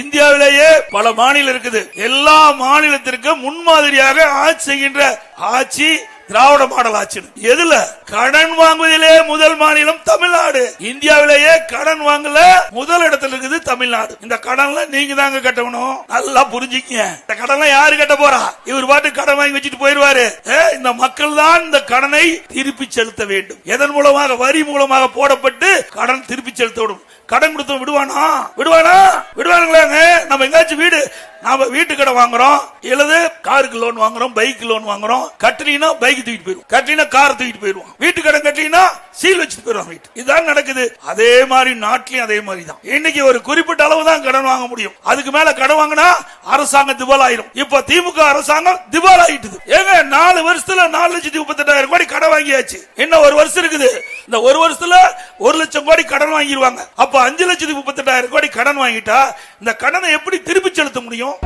இந்தியாவிலேயே பல மாநிலம் இருக்குது. எல்லா மாநிலத்திற்கும் முன்மாதிரியாக ஆட்சி செய்கின்ற ஆட்சி திராவிட மாடல் ஆட்சி. எதுல? கடன் வாங்குவதிலே முதல் மாநிலம் தமிழ்நாடு. இந்தியாவிலேயே கடன் வாங்கல முதல் இடத்துல இருக்குது தமிழ்நாடு. இந்த கடன்ல நீங்க தாங்க கட்டணும். நல்லா புரிஞ்சுக்கங்க. இந்த கடன்லாம் யாரு கட்ட போறா? இவர் பாட்டு கடன் வாங்கி வச்சுட்டு போயிருவாரு. இந்த மக்கள் தான் இந்த கடனை திருப்பி செலுத்த வேண்டும். எதன் மூலமாக? வரி மூலமாக போடப்பட்டு கடன் திருப்பி செலுத்தப்படும் கடன் கொடுத்து விடுவானா? விடுவானா? விடுவானுங்களாங்க நம்ம எங்காச்சும் வீடு நாம வீட்டு கடை வாங்குறோம். இல்லது காருக்கு லோன் வாங்குறோம் பைக் லோன் வாங்குறோம். கட்டினா பைக் தூக்கிட்டு போயிடும் கட்டினா கார் தூக்கிட்டு போயிடுவோம். வீட்டு கடன் கட்டினா சீல் வச்சுட்டு போயிடுவாங்க வீட்டு. இதுதான் நடக்குது. அதே மாதிரி நாட்டிலையும் அதே மாதிரி தான் இன்னைக்கு ஒரு குறிப்பிட்ட அளவு தான் கடன் வாங்க முடியும். அதுக்கு மேல கடன் வாங்கினா அரசாங்கம் திவால் ஆயிரும் இப்ப திமுக அரசாங்கம் திவால் ஆயிட்டுது ஏங்க நாலு வருஷத்துல நாலு லட்சத்தி முப்பத்தி வாங்கியாச்சு. இன்னும் ஒரு வருஷம் இருக்குது. இந்த ஒரு வருஷத்துல ஒரு லட்சம் கோடி கடன் வாங்கிடுவாங்க அப்ப அஞ்சு லட்சத்தி முப்பத்தெட்டாயிரம் கோடி கடன் வாங்கிட்டா இந்த கடனை எப்படி திருப்பி செலுத்த முடியும்?